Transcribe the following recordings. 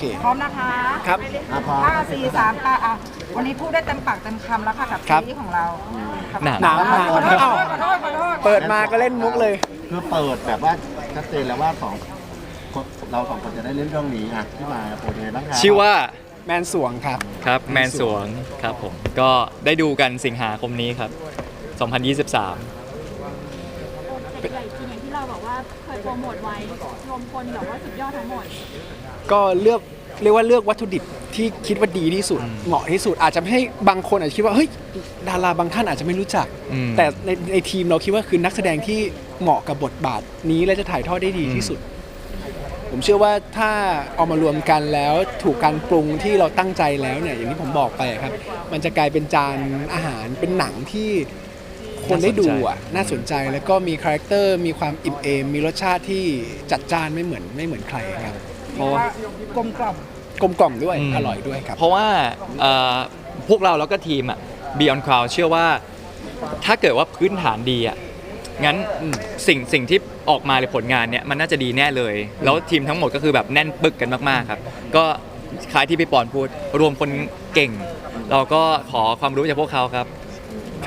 เค พร้อมนะคะครับอะพร้อม ห้าสี่สามอะอะวันนี้พูดได้เต็มปากเต็มคำแล้วค่ะกับครับซีรีส์ของเราครับหนังหนังขอโทษขอโทอ้าวษขอโทษขอโทษเปิดมาก็เล่นมุกเลย คือเปิดแบบว่าชัดเจนแล้วว่าสองคนเราสองคนจะได้เล่นเรื่องนี้อะที่มาโปรยังไงบ้างครับชื่อว่าแมนสวงครับ ครับแมนสวงครับผมก็ได้ดูกันสิงหาคมนี้ครับ 2023 โปรเจกต์ใหญ่จริงอย่างที่เราบอกว่าเคยโปรโมทไว้รวมคนแบบว่าสุดยอดทั้งหมดก็เลือกเรียกว่าเลือกวัตถุดิบที่คิดว่าดีที่สุด เหมาะที่สุดอาจจะไม่ให้บางคนอาจจะคิดว่าเฮ้ยดาราบางท่านอาจจะไม่รู้จัก อืม แต่ในในทีมเราคิดว่าคือนักแสดงที่เหมาะกับบทบาทนี้และจะถ่ายทอดได้ดีที่สุด ผมเชื่อว่าถ้าเอามารวมกันแล้วถูกการปรุงที่เราตั้งใจแล้วเนี่ยอย่างที่ผมบอกไปอะครับ มันจะกลายเป็นจานอาหารเป็นหนังที่ คนได้ดูอะน่าสนใจแล้วก็มีคาแรคเตอร์มีความอิ่มเอมมีรสชาติที่จัดจ้านไม่เหมือนไม่เหมือนใครครับเพราะว่ากลมกล่อมกลมกล่อมด้วยอืมอร่อยด้วยครับ เพราะว่าเอ่อพวกเราแล้วก็ทีมอะ Beyond Cloud เชื่อว่า ถ้าเกิดว่าพื้นฐานดีอะงั้นสิ่งสิ่งที่ออกมาในผลงานเนี่ยมันน่าจะดีแน่เลย แล้วทีมทั้งหมดก็คือแบบแน่นปึกกันมากๆครับ ก็คล้ายที่พี่ปอนพูด รวมคนเก่ง เราก็ขอความรู้จากพวกเขาครับ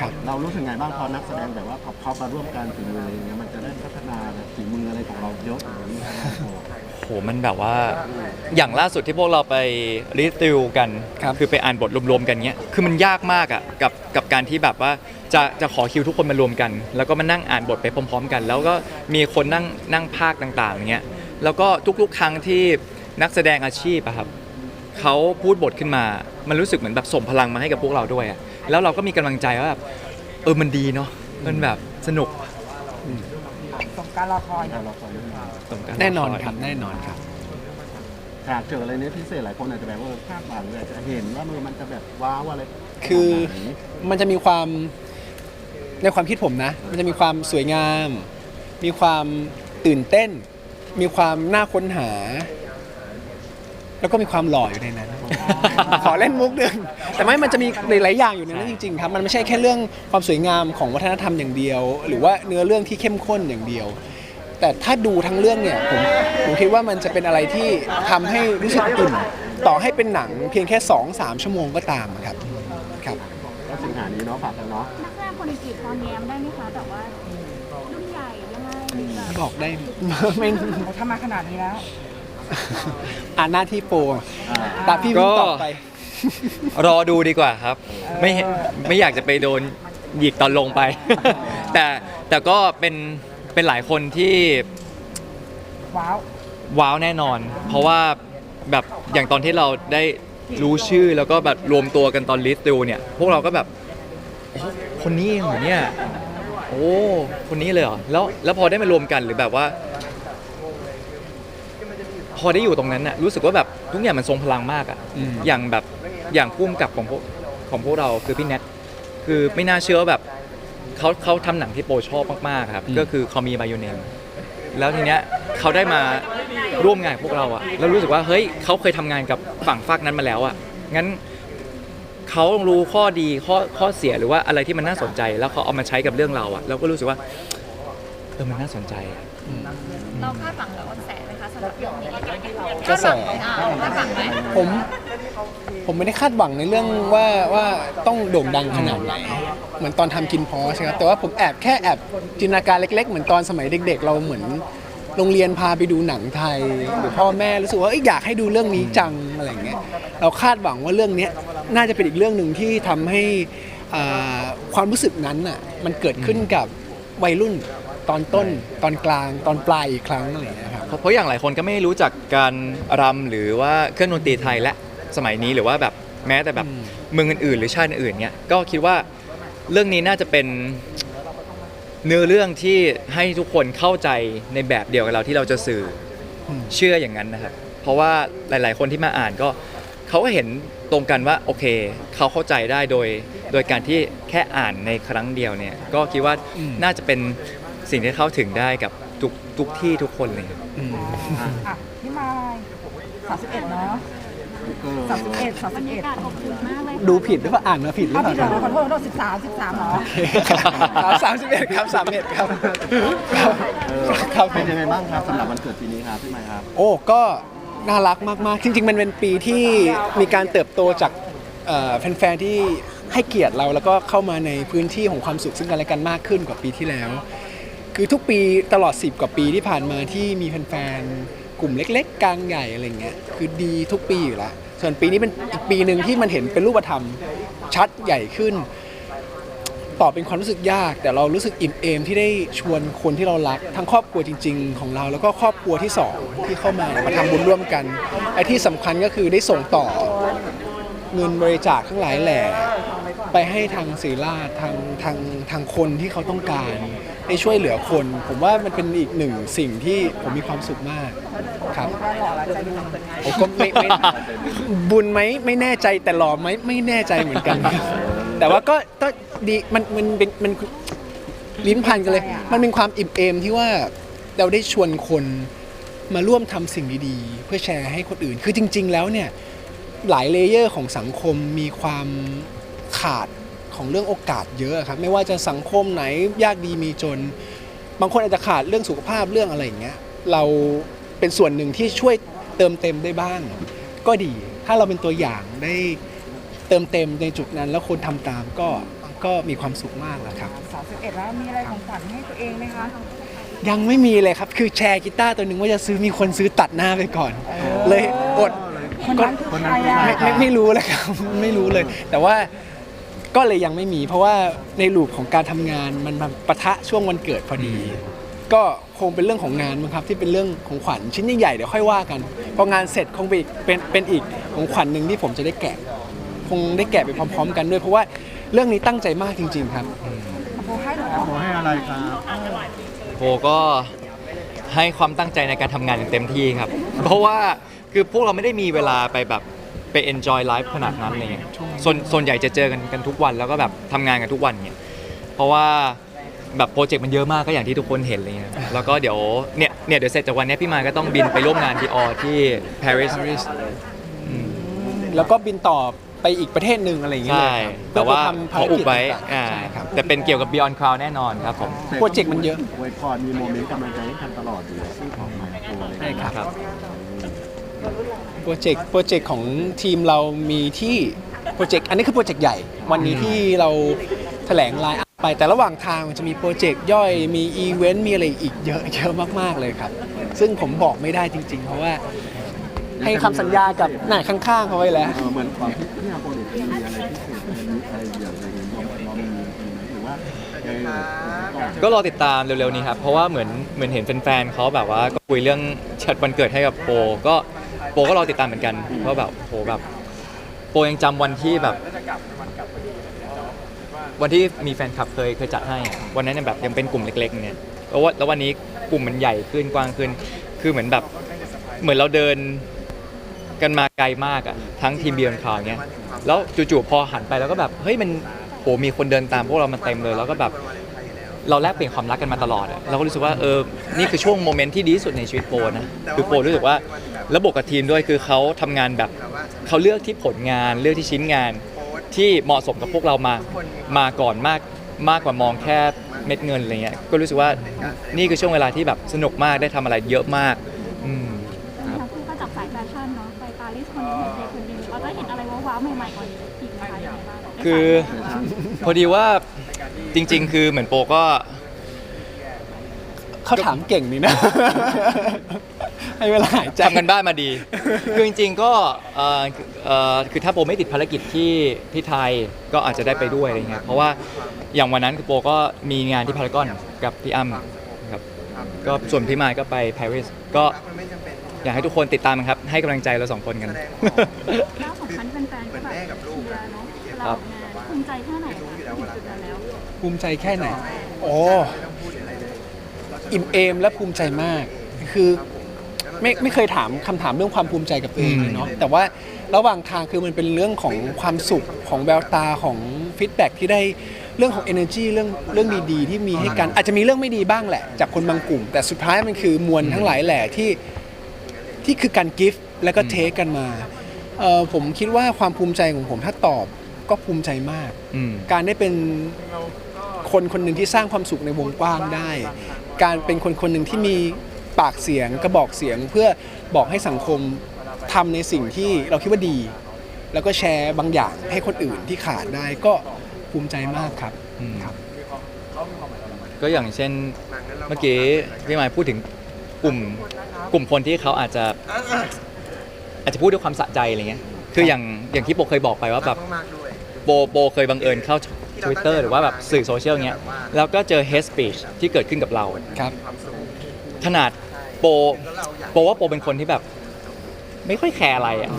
ครับ เรารู้สึกไงบ้างพอนักแสดงแบบว่าพอเขามาร่วมกันฝีมืออะไรอย่างเงี้ยมันจะได้พัฒนาฝีมืออะไรของเราเยอะอย่างนี้ครับโอ้โหมันแบบว่าอย่างล่าสุดที่พวกเราไปรีติวกันครับ อไปอ่านบทรวมๆกันเนี้ยคือมันยากมากอะกับกับการที่แบบว่าจะจะขอคิวทุกคนมารวมกัน แล้วก็มานั่งอ่านบทไปพร้อม ๆ กัน แล้วก็มีคนนั่งนั่งภาคต่างๆอย่างเงี้ยแล้วก็ทุกๆ ครั้งที่นักแสดงอาชีพอะครับเขาพูดบทขึ้นมา มันรู้สึกเหมือนแบบส่งพลังมาให้กับพวกเราด้วยอะ แล้วเราก็มีกำลังใจว่าแบบเออมันดีเนาะมันแบบสนุกสมการรอคอยอะเราขอเรื่องนี้สมการแน่นอนยครับแน่นอนครับ หากเจออะไรเนี้ยพิเศษหลายคนอาจจะแบบว่าคาดหวังเลยอาจจะเห็นว่ามือมันจะแบบว้าวอะไรคือขนาดไหนมันจะมีความในความคิดผมนะ มันจะมีความสวยงาม มีความตื่นเต้น มีความน่าค้นหา แล้วก็มีความหล่ออยู่ในนั้น ขอเล่นมุกหนึ่งแต่ไม่มันจะมีหลายๆอย่างอยู่ในนั้นจริงๆครับมันไม่ใช่แค่เรื่องความสวยงามของวัฒนธรรมอย่างเดียว หรือว่าเนื้อเรื่องที่เข้มข้นอย่างเดียว แต่ถ้าดูทั้งเรื่องเนี่ยผมผมคิดว่ามันจะเป็นอะไรที่ทำให้รู้สึกอิ่มต่อให้เป็นหนังเพียงแค่2-3ชั่วโมงก็ตามครับครับ ก็สิงหานี้เนาะฝากกันเนาะนักแสดงคนอื่นๆพอแง้มได้ไหมคะแบบว่ารุ่นใหญ่ยังไงแบบบอกได้ไม่โอ้ถ้ามาขนาดนี้แล้ว อ่านหน้าที่โปรอ่าตาพี่เพิ่งตอบไป รอดูดีกว่าครับ ไม่ไม่อยากจะไปโดนหยิกตอนลงไป แต่แต่ก็เป็นเป็นหลายคนที่ว้าวว้าวแน่นอน เพราะว่าแบบอย่างตอนที่เราได้รู้ชื่อแล้วก็แบบรวมตัวกันตอนลิสต์ดูเนี่ย พวกเราก็แบบโอ้คนนี้เองเหรอเนี่ย โอ้ คนนี้เลยเหรอ แล้วแล้วพอได้มารวมกันหรือแบบว่า พอได้อยู่ตรงนั้นน่ะรู้สึกว่าแบบทุกอย่างมันทรงพลังมากอะอืม อย่างแบบอย่างพุ่มกับของพวกของพวกเราคือพี่แนทคือไม่น่าเชื่อว่าแบบเขาเขาทำหนังที่โปรชอบมากๆครับอืม ก็คือคอมีบายเนมแล้วทีเนี้ยเขาได้มาร่วมงานกับพวกเราอะแล้วรู้สึกว่าเฮ้ยเขาเคยทำงานกับฝั่งฝากนั้นมาแล้วอะงั้นเขารู้ข้อดีข้อข้อเสียหรือว่าอะไรที่มันน่าสนใจ แล้วเขาเอามาใช้กับเรื่องเราอะเราก็รู้สึกว่าเออมันน่าสนใจอะ เราคาดหวังกับกระแส กระแสอ่าคาดหวังไหมผมผมไม่ได้คาดหวังในเรื่องว่าว่าต้องโด่งดังขนาดไหนเหมือนตอนทำกินพอใช่ครับแต่ว่าผมแอบแค่แอบจินตนาการเล็ก ๆ เหมือนตอนสมัยเด็ก ๆ เราเหมือนโรงเรียนพาไปดูหนังไทยหรือพ่อแม่รู้สึกว่าเอ้ยอยากให้ดูเรื่องนี้จังอะไรอย่างเงี้ยเราคาดหวังว่าเรื่องเนี้ยน่าจะเป็นอีกเรื่องหนึ่งที่ทำให้อ่าความรู้สึกนั้นน่ะมันเกิดขึ้นกับวัยรุ่นตอนต้นตอนกลางตอนปลายอีกครั้งอะไรอย่างเงี้ยครับ เพราะเพราะอย่างหลายคนก็ไม่รู้จักการรำหรือว่าเครื่องดนตรีไทยและสมัยนี้หรือว่าแบบแม้แต่แบบอืมเมืองอื่นๆ หรือชาติอื่นๆเนี่ยก็คิดว่าเรื่องนี้น่าจะเป็นเนื้อเรื่องที่ให้ทุกคนเข้าใจในแบบเดียวกับเราที่เราจะสื่ออมเชื่ออย่างนั้นนะครับ เพราะว่าหลาย ๆ คนที่มาอ่านก็เขาก็เห็นตรงกันว่าโอเคเขาเข้าใจได้โดย โดยการที่แค่อ่านในครั้งเดียวเนี่ย ก็คิดว่าน่าจะเป็นสิ่งที่เข้าถึงได้กับ ทุกทุกที่ทุกคนเลยอืม อะพี่มายสามสิบเอ็ดเนาะเออสามสิบเอ็ดสามบรสิบรเอ็ยาดกาศอบอุ่นมากเลยดูผิดหรือเปล่าอ่านมาผิดหรือเอาเปล่าพี่เดี๋ยวขอโทษขอโทษสิบสามสิบสามเนาะสามสิบเอ็ดครับสามเอ็ดครับเออครับเป็นยังไงบ้างครับสำหรับวันเกิดปีนี้ครับพี่ไมค์ครับ โอ้ก็น่ารักมากๆ จริง ๆ มันเป็นปีที่มีการเติบโตจากเอ่อแฟนๆที่ให้เกียรติเราแล้วก็เข้ามาในพื้นที่ของความสุขซึ่งกันและกันมากขึ้นกว่าปีที่แล้ว คือทุกปีตลอด 10 กว่าปีที่ผ่านมาที่มีแฟนๆกลุ่มเล็ก ๆ กลางใหญ่อะไรเงี้ยคือดีทุกปีอยู่ล้วส่วนปีนี้เป็นอีกปีหนึ่งที่มันเห็นเป็นรูปธรรมชัดใหญ่ขึ้นตอบเป็นความรู้สึกยาก แต่เรารู้สึกอิ่มเอมที่ได้ชวนคนที่เรารัก ทั้งครอบครัวจริง ๆ ของเรา แล้วก็ครอบครัวที่สองที่เข้ามามาทำบุญร่วมกันไอ้ที่สำคัญก็คือได้ส่งต่อเงินบริจาคทั้งหลายแหล่ไปให้ทางศรีราชทางทางทางคนที่เขาต้องการ ได้ช่วยเหลือคน ผมว่ามันเป็นอีกหนึ่งสิ่งที่ผมมีความสุขมากครับว่าหล่อแล้วใจบุญผมก็ไม่ไม่บุญไหมไม่แน่ใจแต่หล่อไหมไม่แน่ใจเหมือนกัน แต่ว่าก็ก็ดีมันมันเป็นมันลิ้นพันกันเลย มันเป็นความอิ่มเอมที่ว่าเราได้ชวนคนมาร่วมทำสิ่งดีๆ เพื่อแชร์ให้คนอื่น คือจริง ๆ แล้วเนี่ยหลายเลเยอร์ของสังคมมีความขาด ของเรื่องโอกาสเยอะครับไม่ว่าจะสังคมไหนยากดีมีจน บางคนอาจจะขาดเรื่องสุขภาพเรื่องอะไรอย่างเงี้ยเราเป็นส่วนหนึ่งที่ช่วยเติมเต็มได้บ้าง ก็ดีถ้าเราเป็นตัวอย่างได้เติมเต็มในจุดนั้น แล้วคนทำตามก็ก็มีความสุขมากแล้วครับสาวสิบเอ็ดแล้วมีอะไรของขวัญให้ตัวเองไหมคะยังไม่มีเลยครับ คือแชร์กีตาร์ตัวหนึ่งว่าจะซื้อมีคนซื้อตัดหน้าไปก่อน เลยอดคนนั้นคือใครอะไม่ไม่ไม่รู้เลยครับ ไม่รู้เลย แต่ว่า ก็เลยยังไม่มี เพราะว่าในลูปของการทำงานมันมาปะทะช่วงวันเกิดพอดี ก็คงเป็นเรื่องของงานมั้งครับที่เป็นเรื่องของขวัญชิ้นใหญ่ๆเดี๋ยวค่อยว่ากันพองานเสร็จคงเป็นอีกเป็นเป็นอีกของขวัญหนึ่งที่ผมจะได้แกะ คงได้แกะไปพร้อม ๆ กันด้วย เพราะว่าเรื่องนี้ตั้งใจมากจริง ๆ ครับ โบให้เหรอขอให้อะไรครับโบก็ให้ความตั้งใจในการทำงานอย่างเต็มที่ครับ เพราะว่าคือพวกเราไม่ได้มีเวลาไปแบบ ไป enjoy life ขนาดนั้นอะไรเงี้ยส่วนส่วนใหญ่จะเจอกันกันทุกวันแล้วก็แบบทำงานกันทุกวันเนี่ยเพราะว่าแบบโปรเจกต์มันเยอะมากก็อย่างที่ทุกคนเห็นอะไรเงี้ยแล้วก็เดี๋ยวเนี่ยเนี่ยเดี๋ยวเสร็จจากวันเนี้ยพี่มายก็ต้องบินไปร่วมงานดีออที่ปารีส Paris แล้วก็บินต่อไปอีกประเทศหนึ่งอะไรอย่างเงี้ยใช่เลยครับแต่ว่าเพื่อไปทำขภาอรอุกิบจไว้ต่างๆอ่าใช่ครับแต่เป็นเกี่ยวกับ Beyond Cloud แน่นอนครับผม โปรเจกต์มันเยอะ อวยพรมีโมเมนต์กำลังใจให้กันตลอดอยู่แล้วที่ของมาตัวเลย ใช่ครับครับ โปรเจกต์โปรเจกต์ของทีมเรามีที่โปรเจกต์อันนี้คือโปรเจกต์ใหญ่ วันนี้ที่เราแถลงไลน์อัพไปแต่ระหว่างทางมันจะมีโปรเจกต์ย่อยมีอีเวนต์มีอะไรอีกเยอะเยอะมากๆเลยครับ ซึ่งผมบอกไม่ได้จริง ๆ เพราะว่าให้คำสัญญากับหน่ายข้างๆเขาไว้แล้วเออเหมือนของที่ที่อาโปรเจกต์มีอะไรพิเศษมีอะไรอย่างไรอย่างเราเรามีหรือว่าเออก็รอติดตามเร็วๆนี้ครับ เพราะว่าเหมือนเหมือนเห็นแฟนๆเขาแบบว่าก็คุยเรื่องจัดวันเกิดให้กับโปก็ โปก็รอติดตามเหมือนกันเพราะแบบโหแบบ โปยังจำวันที่แบบ วันที่มีแฟนคลับเคยเคยจัดให้อะวันนั้นเนยแบบยังเป็นกลุ่มเล็กๆเนี่ยแล้วว่าแล้ววันนี้กลุ่มมันใหญ่ขึ้นกว้างขึ้น คือเหมือนแบบเหมือนเราเดินกันมาไกลมากอะทั้งทีมเบียร์คาวเนี้ยแล้วจู่ๆพอหันไปแล้วก็แบบเฮ้ยมันโหมีคนเดินตามพวกเรามาเต็มเลย แล้วก็แบบ เราแลกเปลี่ยนความรักกันมาตลอดอะเราก็รู้สึกว่าเออนี่คือช่วงโมเมนต์ที่ดีที่สุดในชีวิตโปนะคือโปรู้สึกว่าระบบกับทีมด้วยคือเขาทำงานแบบเขาเลือกที่ผลงานเลือกที่ชิ้นงาน ที่เหมาะสมกับพวกเรามามาก่อนมากมากกว่ามองแค่เม็ดเงินอะไรเงี้ยก็รู้สึกว่านี่คือช่วงเวลาที่แบบสนุกมากได้ทำอะไรเยอะมากอืม ทั้งคู่ก็จับสายแฟชั่นเนาะไปปารีสคนหนึงเห็นเจคนหนึงเราจะเห็นอะไรว้าวๆใหม่ๆกว่านี้อีกไหมคะยังไงบ้าง คือ พอดีว่า จริง ๆ คือเหมือนโปก็ เขาถามเก่งนี่นะ ให้เวลาหายใจ ทำกันบ้านมาดี คือจริงๆก็เอ่อเอ่อคือถ้าโปไม่ติดภารกิจที่ที่ไทยก็อาจจะได้ไปด้วยอะไรเงี้ย เพราะว่าอย่างวันนั้นคือโปก็มีงานที่พารากอนกับพี่อ้ำครับ ก็ส่วนพี่มายก็ไปปารีส ก็อยากให้ทุกคนติดตามกันครับ ให้กำลังใจเราสองคนกันก้าวสำคัญแฟนๆก็แบบเชียร์เนาะเวลาออกงานภูมิใจแค่ไหนคะถึงจุดนั้นแล้ว ภูมิใจแค่ไหน โอ้อิ่มเอมและภูมิใจมาก คือไม่ไม่เคยถามคำถามเรื่องความภูมิใจกับตัวเองเลยเนาะแต่ว่าระหว่างทางคือมันเป็นเรื่องของความสุขของแววตาของฟีดแบ็ที่ได้เรื่องของ energy เรื่องเรื่องดีๆ ที่มีให้กันอาจจะมีเรื่องไม่ดีบ้างแหละ จากคนบางกลุ่ม แต่สุดท้ายมันคือมวลทั้งหลายแหล่ที่ที่คือการกิฟต์แล้วก็เทคกันมาเอ่อผมคิดว่าความภูมิใจของผมถ้าตอบก็ภูมิใจมากอืมการได้เป็น คนคนหนึ่งที่สร้างความสุขในวงกว้างได้ การเป็นคนคนหนึ่งที่มีปากเสียงกระบอกเสียงเพื่อบอกให้สังคมทำในสิ่งที่เราคิดว่าดี แล้วก็แชร์บางอย่างให้คนอื่นที่ขาดได้ก็ภูมิใจมากครับอืมครับก็อย่างเช่นเมื่อกี้พี่หมายพูดถึงกลุ่มกลุ่มคนที่เขาอาจจะอาจจะพูดด้วยความสะใจอะไรเงี้ยคืออย่างอย่างที่โบเคยบอกไปว่าแบบโบโบเคยบังเอิญเข้า Twitter หรือว่าแบบสื่อโซเชียลเงี้ยแล้วก็เจอ hate speech ที่เกิดขึ้นกับเรา ครับ ขนาดโปโปว่าโปเป็นคนที่แบบ ไม่ค่อยแคร์อะไรอะ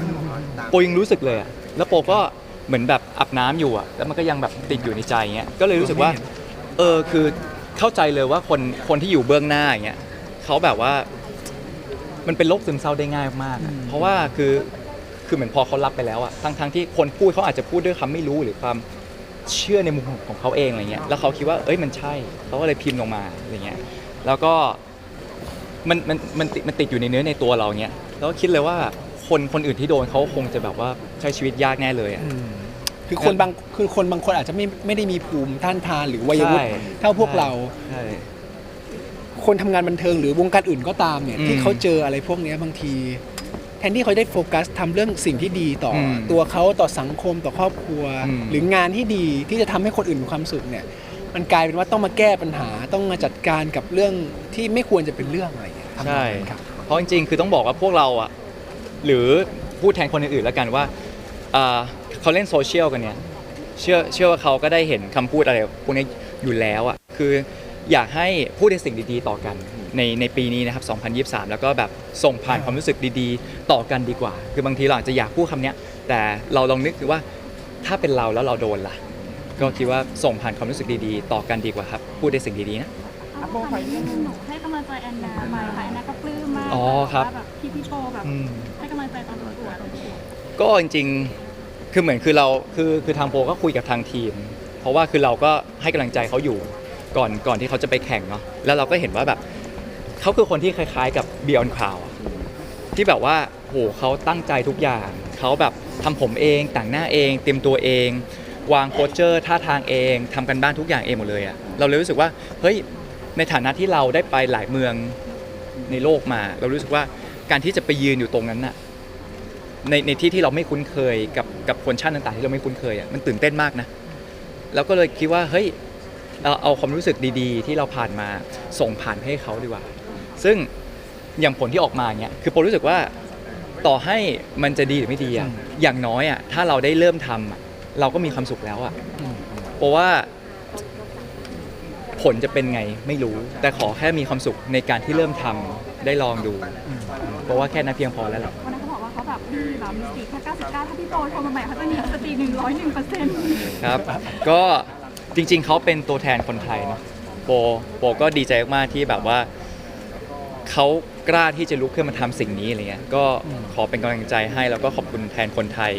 โปยังรู้สึกเลยอะแล้วโปก็เหมือนแบบอาบน้ำอยู่อะแล้วมันก็ยังแบบติดอยู่ในใจเงี้ยก็เลยรู้สึกว่า เออคือเข้าใจเลยว่าคนคนที่อยู่เบื้องหน้าอย่างเงี้ยเขาแบบว่า มันเป็นโรคซึมเศร้าได้ง่ายมากอะเพราะว่าคือคือเหมือนพอเขารับไปแล้วอะทั้งทั้งที่คนพูดเขาอาจจะพูดด้วยคำไม่รู้หรือความ เชื่อในมุมของเขาเองอะไรเงี้ยแล้วเขาคิดว่าเอ้ยมันใช่เขาก็เลยพิมพ์ลงมาอะไรเงี้ยแล้วก็มันมันมันติดมันติดอยู่ในเนื้อในตัวเราเงี้ยแล้วก็คิดเลยว่าคนคนอื่นที่โดนเขาคงจะแบบว่าใช้ชีวิตยากแน่เลยอะ คือคนบางคือคนบางคนอาจจะไม่ไม่ได้มีภูมิต้านทานหรือวัยวุฒิใช่ เท่าพวกเรา ใช่ คนทำงานบันเทิงหรือวงการอื่นก็ตามเนี่ยอืม ที่เขาเจออะไรพวกเนี้ยบางทีแท นที่เขาได้โฟกัสทำเรื่องสิ่งที่ดีต่ออมตัวเขาต่อสังคมต่อครอบครัว อืม หรืองานที่ดีที่จะทำให้คนอื่นมีความสุขเนี่ย มันกลายเป็นว่าต้องมาแก้ปัญหาต้องมาจัดการกับเรื่องที่ไม่ควรจะเป็นเรื่องอะไรอย่างเงี้ยทำนองใช่ นั้นครับ เพราะจริงๆ คือต้องบอกว่าพวกเราอะ หรือพูดแทนคนอื่นๆ แล้วกันว่าอ่าเขาเล่นโซเชียลกันเนี่ย เชื่อเชื่อว่าเขาก็ได้เห็นคำพูดอะไรพวกนี้อยู่แล้วอะ คืออยากให้พูดในสิ่งดีๆ ต่อกัน ในในปีนี้นะครับ 2023 แล้วก็แบบส่งผ่านความรู้สึกดีๆ ต่อกันดีกว่า คือบางทีเราอาจจะอยากพูดคำเนี้ย แต่เราลองนึกดูว่าถ้าเป็นเราแล้วเราโดนล่ะ ก็คิดว่าส่งผ่านความรู้สึกดีๆ ต่อกันดีกว่าครับ พูดในสิ่งดีๆนะเอาตอนนี้หนูให้กำลังใจแอนนาไปค่ะแอนนาก็ปลื้มมากอ๋อครับว่าแบบพี่พี่โปแบบ อืม ให้กำลังใจตอนประกวดก็จริงๆ คือเหมือนคือเราคือคือทางโปรก็คุยกับทางทีม เพราะว่าคือเราก็ให้กำลังใจเขาอยู่ก่อนก่อนที่เขาจะไปแข่งเนาะแล้วเราก็เห็นว่าแบบ เขาคือคนที่คล้ายๆ กับ Beyond Cloud อะที่แบบว่าโหเขาตั้งใจทุกอย่างเขาแบบทำผมเองแต่งหน้าเอง เตรียมตัวเอง วางโคชเจอร์ท่าทางเองทำกันบ้านทุกอย่างเองหมดเลยอะเราเลยรู้สึกว่าเฮ้ยในฐานะที่เราได้ไปหลายเมืองในโลกมา เรารู้สึกว่าการที่จะไปยืนอยู่ตรงนั้นน่ะในในที่ที่เราไม่คุ้นเคยกับกับคนชาติต่างๆ ที่เราไม่คุ้นเคยอะมันตื่นเต้นมากนะแล้วก็เลยคิดว่าเฮ้ยเราเอาความรู้สึกดีๆ ที่เราผ่านมาส่งผ่านให้เขาดีกว่า ซึ่งอย่างผลที่ออกมาเนี่ยคือผมรู้สึกว่าต่อให้มันจะดีหรือไม่ดีอะอย่างน้อยอะถ้าเราได้เริ่มทำอะเราก็มีความสุขแล้วอะเพราะว่าผลจะเป็นไงไม่รู้ แต่ขอแค่มีความสุขในการที่เริ่มทำได้ลองดู เพราะว่าแค่นั้นเพียงพอแล้วแหละวันนั้นเขาบอกว่าเขาแบบมีแบบมีสติแค่99 ถ้าพี่โปโทรมาใหม่เขาจะมีสติ101เปอร์เซ็นต์ครับ ก็จริงๆเขาเป็นตัวแทนคนไทยเนาะโปโปก็ดีใจมากๆที่แบบว่า เขากล้าที่จะลุกขึ้นมาทำสิ่งนี้อะไรเงี้ยก็ขอเป็นกำลังใจให้แล้วก็ขอบคุณแทนคนไทย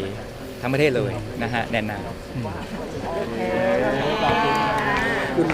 ทั้งประเทศเลยนะฮะแนนนา คุณ